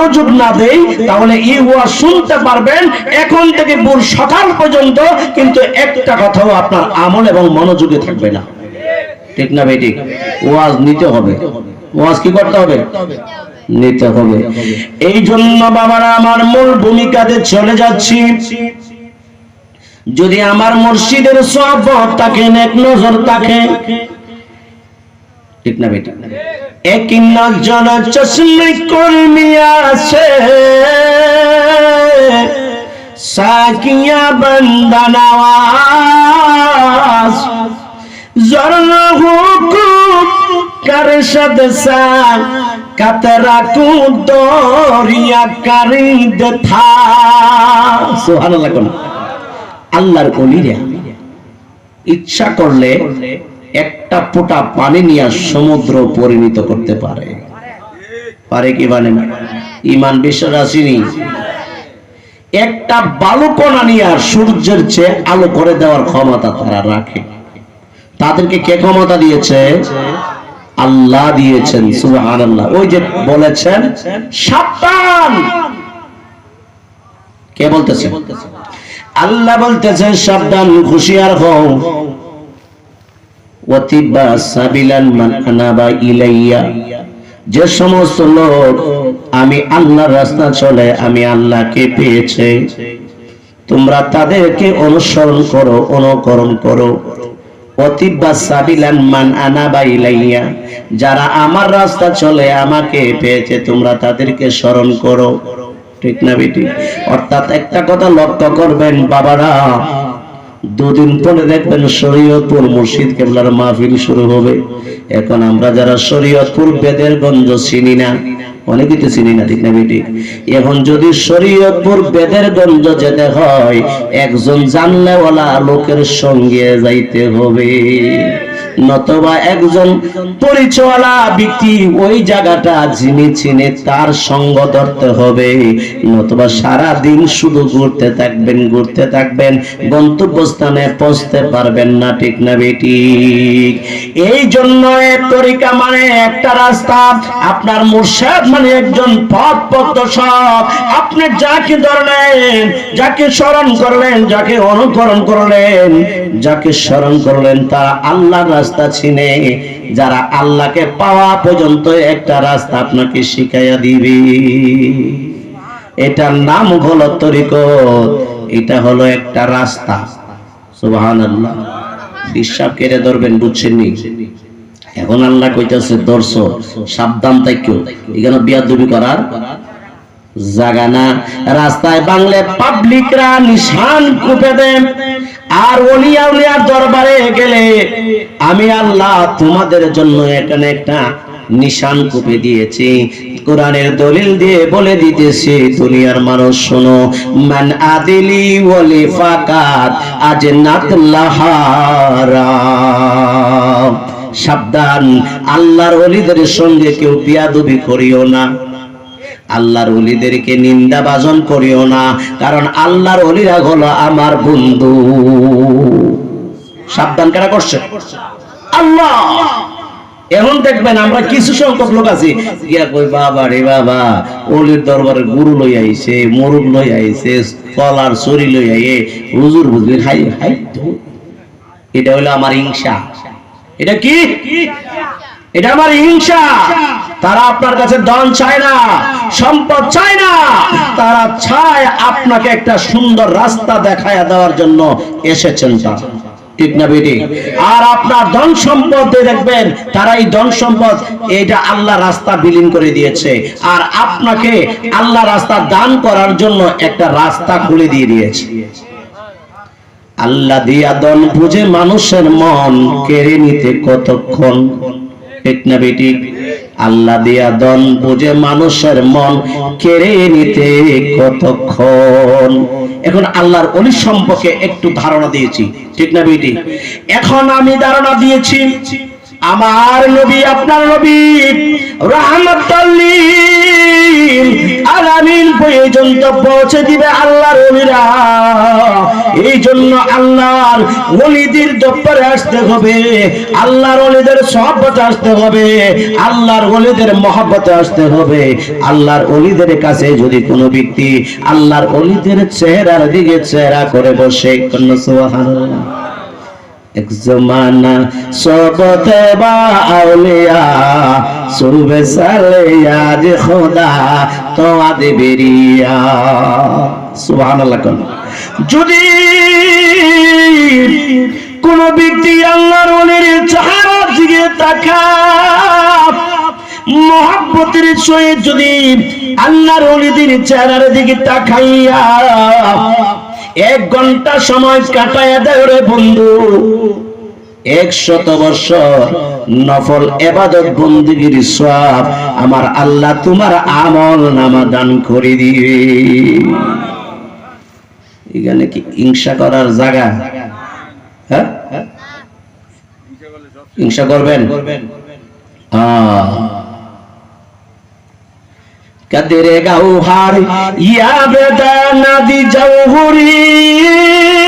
মনোযোগ না দেই, তাহলে এই ওয়াজ শুনতে পারবেন, এখন থেকে ভোর সকাল পর্যন্ত কিন্তু একটা কথাও আপনার আমল এবং মনোযোগে থাকবে না। ঠিক না ঠিক? ওয়াজ নিতে হবে। ওয়াজ কি করতে হবে? নিতে হবে। এই জন্য বাবারা, আমার মূল ভূমিকাতে চলে যাচ্ছি। যদি আমার মুর্শিদের সব তাকে এক নজর তাকে ঠিক না বেটা এক নজর চশমে কর্মী আছে। সাকিয়া বন্দনাওয়াজ জরনা হুকুম সা কাতরা কু দরিয়া করিদ থা। আল্লাহর অলিরা ইচ্ছা করলে একটা ফোঁটা পানি নিয়ে সমুদ্র পরিণত করতে পারে। পারে কি মানে না? ইমান বিশ্বাস আসেনি একটা বালুকণা নিয়ে সূর্যের চেয়ে আলো করে দেওয়ার ক্ষমতা তারা রাখে। তাদেরকে কে ক্ষমতা দিয়েছে? আল্লাহ দিয়েছেন, সুবহানাল্লাহ। ওই যে বলেছেন, সাবধান! কে বলতেছে? আল্লাহ বলতেছেন সাবধান, হুঁশিয়ার হও। যে সমস্ত লোক আমি আল্লাহর রাস্তা চলে, আমি আল্লাহকে পেয়েছে। তোমরা তাদেরকে অনুসরণ করো, অনুকরণ করো। যারা আমার রাস্তা চলে, আমাকে পেয়েছে, তোমরা তাদেরকে স্মরণ করো। ঠিক না বেটি? অর্থাৎ একটা কথা লক্ষ্য করবেন, বাবারা দুদিন পরে দেখবেন শরীয়তপুর মুর্শিদ কেবলার মাহফিল শুরু হবে। এখন আমরা যারা শরীয়তপুর বেদের গঞ্জ চিনি না, অনেকেই তো চিনি না, ঠিক না বেটি? এখন যদি শরীয়তপুর বেদের গঞ্জ যেতে হয়, একজন জানলেওয়ালা লোকের সঙ্গে যাইতে হবে। নতবা একজন পরিচয়ওয়ালা ব্যক্তি ওই জায়গাটা যিনি চিনে তার সঙ্গ ধরতে হবে। নতবা সারা দিন শুধু ঘুরতে থাকবেন ঘুরতে থাকবেন, গন্তব্যস্থানে পৌঁছতে পারবেন না, ঠিক না বেটি? এই জন্য তরিকা মানে একটা রাস্তা, আপনার মুর্শিদ মানে একজন পথ প্রদর্শক। আপনি যাকে ধরলেন, যাকে স্মরণ করলেন, যাকে অনুকরণ করলেন, যাকে স্মরণ করলেন, তারা আল্লাহর রাস্তা চিনে যারা আল্লাহকে পাওয়া পর্যন্ত একটা রাস্তা আপনাকে শিখাইয়া দিবে। এটার নাম হলো তরিকত, এটা হলো একটা রাস্তা। সুবহানাল্লাহ। বিশ্বাস কেড়ে ধরবেন, বুঝছেন এখন আল্লাহ কইতাছে দর্শ সাবধান থাইকো। এখানে বিয়া দুবি করার জাগা না রাস্তায় বাংলে পাবলিকরা নিশান কুপে দেন আর ওলিয়া উলিয়ার দরবারে গেলে আমি আল্লাহ তোমাদের জন্য এখানে একটা নিশান কুপে দিয়েছি। কোরআনের দলিল দিয়ে বলে দিতেছি, দুনিয়ার মানুষ শোনো, মান আদিলি ওয়ালি ফাকাত আজ সাবধান, আল্লাহর ওলিদের সঙ্গে কেউ বিয়াদবি করিও না। আল্লাহর অলিদেরকে নিন্দা বাজন করিও না, কারণ আল্লাহর অলিরা হলো আমার বন্ধু। সাবধান কারা করছে? আল্লাহ! এখন দেখবেন আমরা কিছু সংখ্যক লোক আছি। গিয়া কই, বাবা রে বাবা, অলির দরবারে গুরু লই আইছে মরুদ লই আইছে কলার চুরি লই আইয়ে, হুজুর বুঝলি, হাই হাই। এটা হলো আমার হিংসা। এটা কি? এটা আমার হিংসা। তারা আপনার কাছে ধন চায় না, সম্পদ চায় না। তারা চায় আপনাকে একটা সুন্দর রাস্তা দেখায় দেওয়ার জন্য এসেছেন তারা আর আপনার ধন সম্পদ দেখবেন, তারা এই ধন সম্পদ এটা আল্লাহ রাস্তা বিলীন করে দিয়েছে। আর আপনাকে আল্লাহ রাস্তা দান করার জন্য একটা রাস্তা খুলে দিয়ে দিয়েছে। আল্লাহ দিয়া দন বুঝে মানুষের মন কেড়ে নিতে কতক্ষণ? বেটি? আল্লাহ দিয়া দন বুঝে মানুষের মন কেড়ে নিতে কতক্ষণ? এখন আল্লাহর অলি সম্পর্কে একটু ধারণা দিয়েছি। ঠিক না, বেটি? এখন আমি ধারণা দিয়েছি আমার নবী, আপনার নবী আলামিন পর্যন্ত পৌঁছে দিবে আল্লাহর ওলিরা এই জন্য আল্লাহর ওলিদের দপ্তরে আসতে হবে, আল্লাহর ওলিদের সহবতে আসতে হবে, আল্লাহর ওলিদের মহব্বতে আসতে হবে। আল্লাহর ওলিদের কাছে যদি কোনো ব্যক্তি আল্লাহর ওলিদের চেহারার দিকে চেহারা করে বসে এক জমানা সবতে বা আউলিয়া, সুরবে সালে আজ খোদা তো আদে বেরিয়া। সুবহানাল্লাহ কোন। যদি কোন ব্যক্তি আল্লাহর ওলির চেহারার দিকে তাকা মহাব্বতের সহিত যদি আল্লাহর ওলিদের চেহারার দিকে তাকাইয়া এক ঘণ্টা সময় কাটায় দেয় রে বন্ধু। একশত বছর নফল এবাদত বন্দিগির সব আমার আল্লাহ তোমার আমল নামা দান করে দিবে এখানে কি হিংসা করার জায়গা? হ্যাঁ? হিংসা করবেন? আহ। कदरे गौहार या बेदा नदी जौहरी।